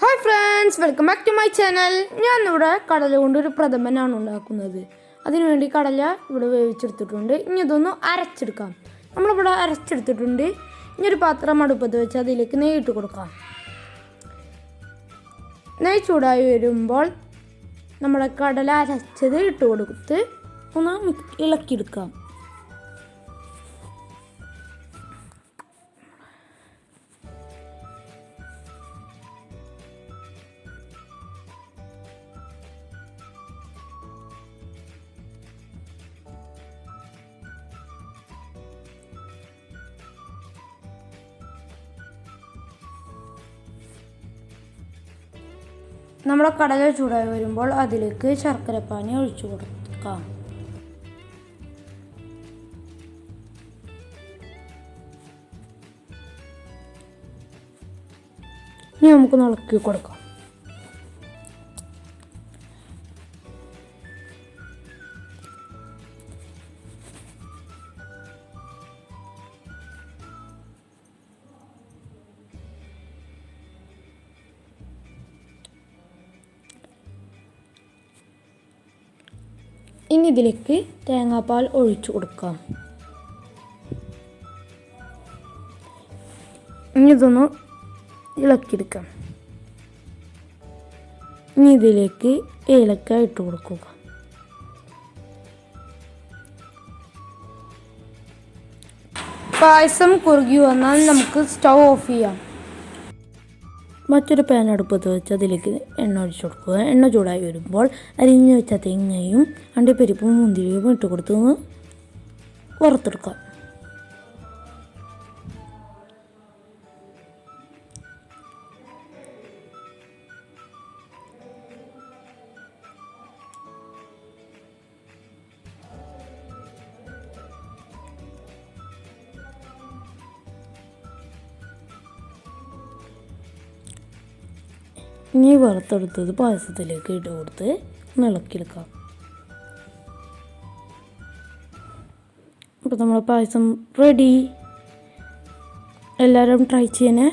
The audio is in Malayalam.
Hi friends welcome back to my channel ഞാൻ ഇവിടെ കടല കൊണ്ട് ഒരു പ്രഥമനാണ് ഉണ്ടാക്കുന്നത്. അതിനുവേണ്ടി കടല ഇവിടെ വേവിച്ചെടുത്തിട്ടുണ്ട്. ഇനി ഇതൊന്ന് അരച്ചെടുക്കാം. നമ്മളിവിടെ അരച്ചെടുത്തിട്ടുണ്ട്. ഇനി ഒരു പാത്രം അടുപ്പത്ത് വെച്ച് അതിലേക്ക് നെയ്യ് ഇട്ട് കൊടുക്കാം. നെയ് ചൂടായി വരുമ്പോൾ നമ്മുടെ കടല അരച്ചത് ഇട്ട് കൊടുത്ത് ഒന്ന് ഇളക്കിയെടുക്കാം. നമ്മുടെ കടല ചൂടായി വരുമ്പോൾ അതിലേക്ക് ശർക്കരപ്പാനി ഒഴിച്ചു കൊടുക്കാം. ഇനി നമുക്ക് ഇളക്കി കൊടുക്കാം. ഇനി ഇതിലേക്ക് തേങ്ങാപ്പാൽ ഒഴിച്ചു കൊടുക്കാം. ഇനി ഇതൊന്ന് ഇളക്കിയെടുക്കാം. ഇനി ഇതിലേക്ക് ഏലക്ക ഇട്ട് കൊടുക്കുക. പായസം കുറുകി വന്നാൽ നമുക്ക് സ്റ്റൗ ഓഫ് ചെയ്യാം. മറ്റൊരു പാൻ അടുപ്പത്ത് വെച്ച് അതിലേക്ക് എണ്ണ ഒഴിച്ചു കൊടുക്കുക. എണ്ണ ചൂടായി വരുമ്പോൾ അരിഞ്ഞു വെച്ച തേങ്ങയും അണ്ടിപ്പരിപ്പും മുന്തിരിയും ഇട്ട് കൊടുത്ത് ഒന്ന് ഇനി വറുത്തെടുത്തത് പായസത്തിലേക്ക് ഇട്ട് കൊടുത്ത് നിളക്കിയെടുക്കാം അപ്പോൾ നമ്മുടെ പായസം റെഡി എല്ലാവരും ട്രൈ ചെയ്യണേ.